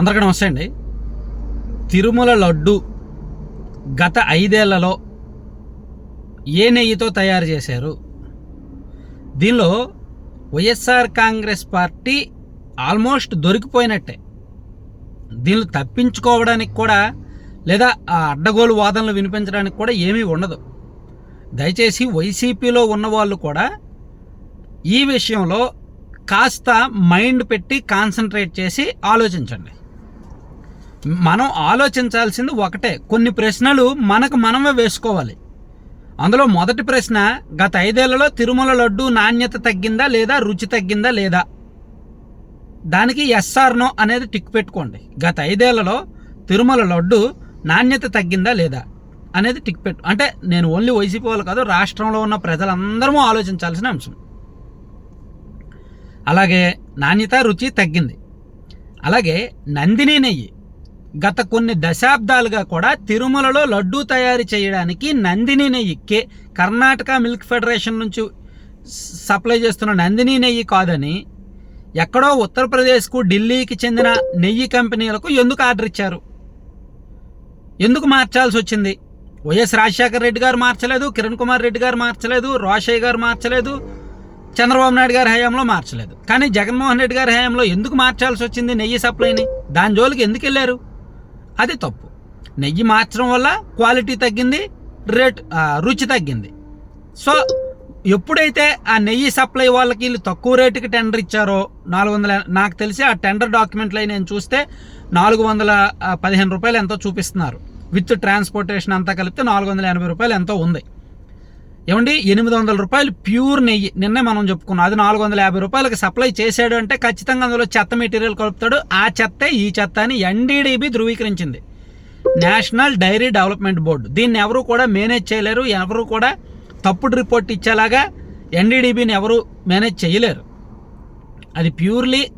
అందరికీ నమస్తే అండి. తిరుమల లడ్డు గత ఐదేళ్ళలో ఏ నెయ్యితో తయారు చేశారు? దీనిలో వైఎస్ఆర్ కాంగ్రెస్ పార్టీ ఆల్మోస్ట్ దొరికిపోయినట్టే. దీనిలో తప్పించుకోవడానికి కూడా లేదా ఆ అడ్డగోలు వాదనలు వినిపించడానికి కూడా ఏమీ ఉండదు. దయచేసి వైసీపీలో ఉన్న వాళ్ళు కూడా ఈ విషయంలో కాస్త మైండ్ పెట్టి కాన్సన్ట్రేట్ చేసి ఆలోచించండి. మనం ఆలోచించాల్సింది ఒకటే. కొన్ని ప్రశ్నలు మనకు మనమే వేసుకోవాలి. అందులో మొదటి ప్రశ్న గత ఐదేళ్ళలో తిరుమల లడ్డు నాణ్యత తగ్గిందా లేదా రుచి తగ్గిందా లేదా? దానికి ఎస్ఆర్నో అనేది టిక్ పెట్టుకోండి. గత ఐదేళ్ళలో తిరుమల లడ్డు నాణ్యత తగ్గిందా లేదా అనేది టిక్ పెట్టు అంటే నేను ఓన్లీ వైసీపీ వాళ్ళు కాదు రాష్ట్రంలో ఉన్న ప్రజలందరము ఆలోచించాల్సిన అంశం. అలాగే నాణ్యత రుచి తగ్గింది. అలాగే నందిని నెయ్యి. గత కొన్ని దశాబ్దాలుగా కూడా తిరుమలలో లడ్డూ తయారు చేయడానికి నందిని నెయ్యి కే కర్ణాటక మిల్క్ ఫెడరేషన్ నుంచి సప్లై చేస్తున్న నందిని నెయ్యి కాదని ఎక్కడో ఉత్తరప్రదేశ్కు ఢిల్లీకి చెందిన నెయ్యి కంపెనీలకు ఎందుకు ఆర్డర్ ఇచ్చారు? ఎందుకు మార్చాల్సి వచ్చింది? వైఎస్ రాజశేఖర రెడ్డి గారు మార్చలేదు కిరణ్ కుమార్ రెడ్డి గారు మార్చలేదు రోషయ్య గారు మార్చలేదు చంద్రబాబు నాయుడు గారి హయాంలో మార్చలేదు. కానీ జగన్మోహన్ రెడ్డి గారి హయాంలో ఎందుకు మార్చాల్సి వచ్చింది నెయ్యి సప్లైని? దాని జోలికి ఎందుకు వెళ్ళారు? అది తప్పు. నెయ్యి మార్చడం వల్ల క్వాలిటీ తగ్గింది రేట్ రుచి తగ్గింది. సో ఎప్పుడైతే ఆ నెయ్యి సప్లై వాళ్ళకి వీళ్ళు తక్కువ రేటుకి టెండర్ ఇచ్చారో నాలుగు వందల నాకు తెలిసి ఆ టెండర్ డాక్యుమెంట్లు అయి నేను చూస్తే నాలుగు వందల పదిహేను రూపాయలు ఎంతో చూపిస్తున్నారు. విత్ ట్రాన్స్పోర్టేషన్ అంతా కలిపితే నాలుగు వందల ఎనభై రూపాయలు ఎంతో ఉంది. ఏమండి? ఎనిమిది వందల రూపాయలు ప్యూర్ నెయ్యి. నిన్నే మనం చెప్పుకున్నాం. అది నాలుగు వందల యాభై రూపాయలకి సప్లై చేశాడు అంటే ఖచ్చితంగా అందులో చెత్త మెటీరియల్ కలుపుతాడు. ఆ చెత్తే ఈ చెత్త అని NDDB ధృవీకరించింది. National dairy development board. దీన్ని ఎవరు కూడా మేనేజ్ చేయలేరు. ఎవరు కూడా తప్పుడు రిపోర్ట్ ఇచ్చేలాగా ఎన్డీడీబీని ఎవరు మేనేజ్ చేయలేరు. అది ప్యూర్లీ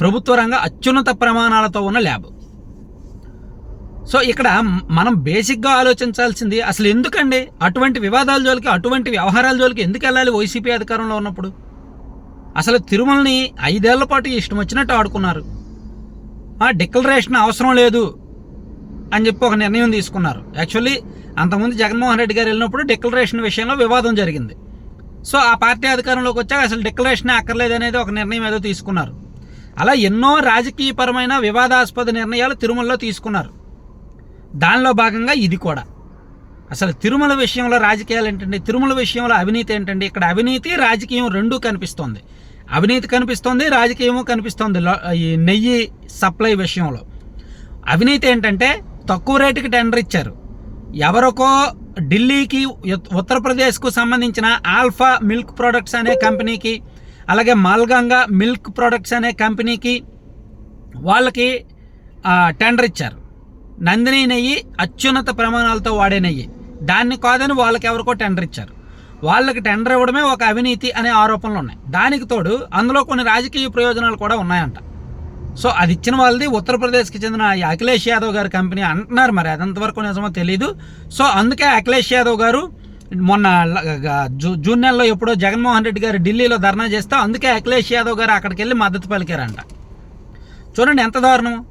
ప్రభుత్వ రంగ అత్యున్నత ప్రమాణాలతో ఉన్న ల్యాబ్. సో ఇక్కడ మనం బేసిక్గా ఆలోచించాల్సింది అసలు ఎందుకండి? అటువంటి వివాదాల జోలికి అటువంటి వ్యవహారాల జోలికి ఎందుకు వెళ్ళాలి వైసీపీ అధికారంలో ఉన్నప్పుడు? అసలు తిరుమలని ఐదేళ్ళ పాటు ఇష్టం వచ్చినట్టు ఆడుకున్నారు. ఆ డిక్లరేషన్ అవసరం లేదు అని చెప్పి ఒక నిర్ణయం తీసుకున్నారు. యాక్చువల్లీ అంతకుముందు జగన్మోహన్ రెడ్డి గారు వెళ్ళినప్పుడు డిక్లరేషన్ విషయంలో వివాదం జరిగింది. సో ఆ పార్టీ అధికారంలోకి వచ్చాక అసలు డిక్లరేషన్ అక్కర్లేదు అనేది ఒక నిర్ణయం ఏదో తీసుకున్నారు. అలా ఎన్నో రాజకీయపరమైన వివాదాస్పద నిర్ణయాలు తిరుమలలో తీసుకున్నారు. దానిలో భాగంగా ఇది కూడా. అసలు తిరుమల విషయంలో రాజకీయాలు ఏంటండి? తిరుమల విషయంలో అవినీతి ఏంటండి? ఇక్కడ అవినీతి రాజకీయం రెండూ కనిపిస్తోంది. అవినీతి కనిపిస్తోంది రాజకీయము కనిపిస్తోంది ఈ నెయ్యి సప్లై విషయంలో. అవినీతి ఏంటంటే తక్కువ రేటుకి టెండర్ ఇచ్చారు. ఎవరికో ఢిల్లీకి ఉత్- ఉత్తరప్రదేశ్కు సంబంధించిన ఆల్ఫా మిల్క్ ప్రొడక్ట్స్ అనే కంపెనీకి అలాగే మాల్గంగా మిల్క్ ప్రొడక్ట్స్ అనే కంపెనీకి వాళ్ళకి టెండర్ ఇచ్చారు. నందిని నెయ్యి అత్యున్నత ప్రమాణాలతో వాడే నెయ్యి. దాన్ని కాదని వాళ్ళకి ఎవరికో టెండర్ ఇచ్చారు. వాళ్ళకి టెండర్ ఇవ్వడమే ఒక అవినీతి అనే ఆరోపణలు ఉన్నాయి. దానికి తోడు అందులో కొన్ని రాజకీయ ప్రయోజనాలు కూడా ఉన్నాయంట. సో అది ఇచ్చిన వాళ్ళది ఉత్తరప్రదేశ్కి చెందిన ఈ అఖిలేష్ యాదవ్ గారి కంపెనీ అంటున్నారు మరి. అదంతవరకు నిజమో తెలియదు సో అందుకే అఖిలేష్ యాదవ్ గారు మొన్న జూ- జూన్ నెలలో ఎప్పుడో జగన్మోహన్ రెడ్డి గారు ఢిల్లీలో ధర్నా చేస్తే అందుకే అఖిలేష్ యాదవ్ గారు అక్కడికి వెళ్ళి మద్దతు పలికారంట. చూడండి ఎంత దారుణం.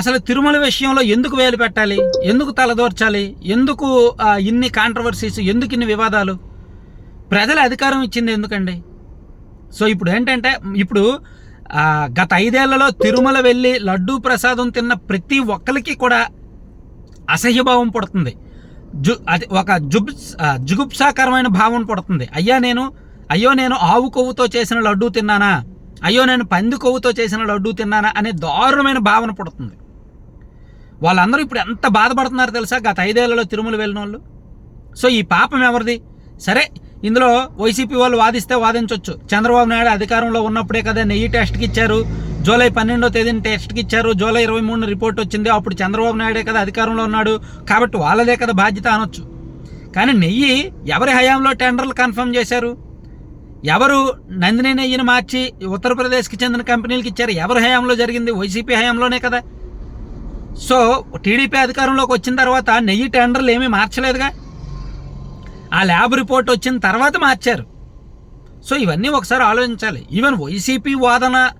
అసలు తిరుమల విషయంలో ఎందుకు వేలు పెట్టాలి? ఎందుకు తలదోర్చాలి ఎందుకు ఇన్ని కాంట్రవర్సీస్ ఎందుకు ఇన్ని వివాదాలు? ప్రజల అధికారం ఇచ్చింది ఎందుకండి? సో ఇప్పుడు ఏంటంటే ఇప్పుడు గత ఐదేళ్ళలో తిరుమల వెళ్ళి లడ్డూ ప్రసాదం తిన్న ప్రతి ఒక్కరికి కూడా అసహ్యభావం పుడుతుంది. జు అది ఒక జుబ్ జుగుప్సాకరమైన భావం పుడుతుంది. అయ్యా నేను అయ్యో నేను ఆవు కొవ్వుతో చేసిన లడ్డూ తిన్నానా? అయ్యో నేను పంది కొవ్వుతో చేసిన లడ్డూ తిన్నానా? అనే దారుణమైన భావన పుడుతుంది. వాళ్ళందరూ ఇప్పుడు ఎంత బాధపడుతున్నారు తెలుసా? గత ఐదేళ్ళలో తిరుమల వెళ్ళిన వాళ్ళు సో ఈ పాపం ఎవరిది? సరే ఇందులో వైసీపీ వాళ్ళు వాదిస్తే వాదించవచ్చు చంద్రబాబు నాయుడు అధికారంలో ఉన్నప్పుడే కదా నెయ్యి టెస్ట్కి ఇచ్చారు. జూలై పన్నెండో తేదీని టెస్ట్కి ఇచ్చారు. జూలై ఇరవై మూడున రిపోర్ట్ వచ్చింది. అప్పుడు చంద్రబాబు నాయుడే కదా అధికారంలో ఉన్నాడు. కాబట్టి వాళ్ళదే కదా బాధ్యత అనొచ్చు. కానీ నెయ్యి ఎవరి హయాంలో టెండర్లు కన్ఫర్మ్ చేశారు? ఎవరు నందిని నెయ్యిని మార్చి ఉత్తరప్రదేశ్కి చెందిన కంపెనీలకు ఇచ్చారు? ఎవరి హయాంలో జరిగింది? వైసీపీ హయాంలోనే కదా. సో టీడీపీ అధికారంలోకి వచ్చిన తర్వాత నెయ్యి టెండర్లు ఏమీ మార్చలేదుగా? ఆ ల్యాబ్ రిపోర్ట్ వచ్చిన తర్వాత మార్చారు. సో ఇవన్నీ ఒకసారి ఆలోచించాలి. ఈవెన్ వైసీపీ వాదన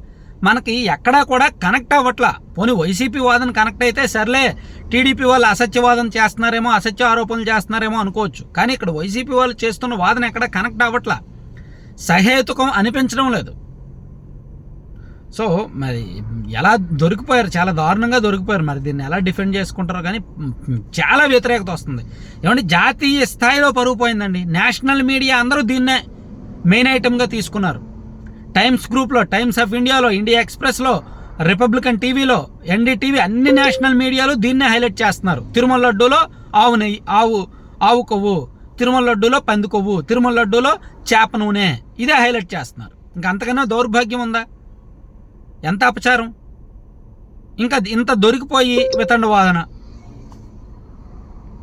మనకి ఎక్కడా కూడా కనెక్ట్ అవ్వట్లా. పోనీ వైసీపీ వాదన కనెక్ట్ అయితే సర్లే టీడీపీ వాళ్ళు అసత్యవాదం చేస్తున్నారేమో అసత్య ఆరోపణలు చేస్తున్నారేమో అనుకోవచ్చు. కానీ ఇక్కడ వైసీపీ వాళ్ళు చేస్తున్న వాదన ఎక్కడ కనెక్ట్ అవ్వట్లా. సహేతుకం అనిపించడం లేదు. సో మరి ఎలా దొరికిపోయారు? చాలా దారుణంగా దొరికిపోయారు. మరి దీన్ని ఎలా డిఫెండ్ చేసుకుంటారో కానీ చాలా వ్యతిరేకత వస్తుంది. ఏమంటే జాతీయ స్థాయిలో పరుగు పోయిందండి. నేషనల్ మీడియా అందరూ దీన్నే మెయిన్ ఐటెంగా తీసుకున్నారు. టైమ్స్ గ్రూప్లో టైమ్స్ ఆఫ్ ఇండియాలో ఇండియా ఎక్స్ప్రెస్లో రిపబ్లికన్ టీవీలో ఎన్డీటీవీ అన్ని నేషనల్ మీడియాలు దీన్నే హైలైట్ చేస్తున్నారు. తిరుమల లడ్డూలో ఆవు నెయ్యి ఆవు ఆవు కొవ్వు తిరుమల లడ్డూలో పంది కొవ్వు తిరుమల లడ్డూలో చేప నూనె. ఇదే హైలైట్ చేస్తున్నారు. ఇంకా అంతకన్నా దౌర్భాగ్యం ఉందా? ఎంత అపచారం? ఇంకా ఇంత దొరికిపోయి వితండ వాదన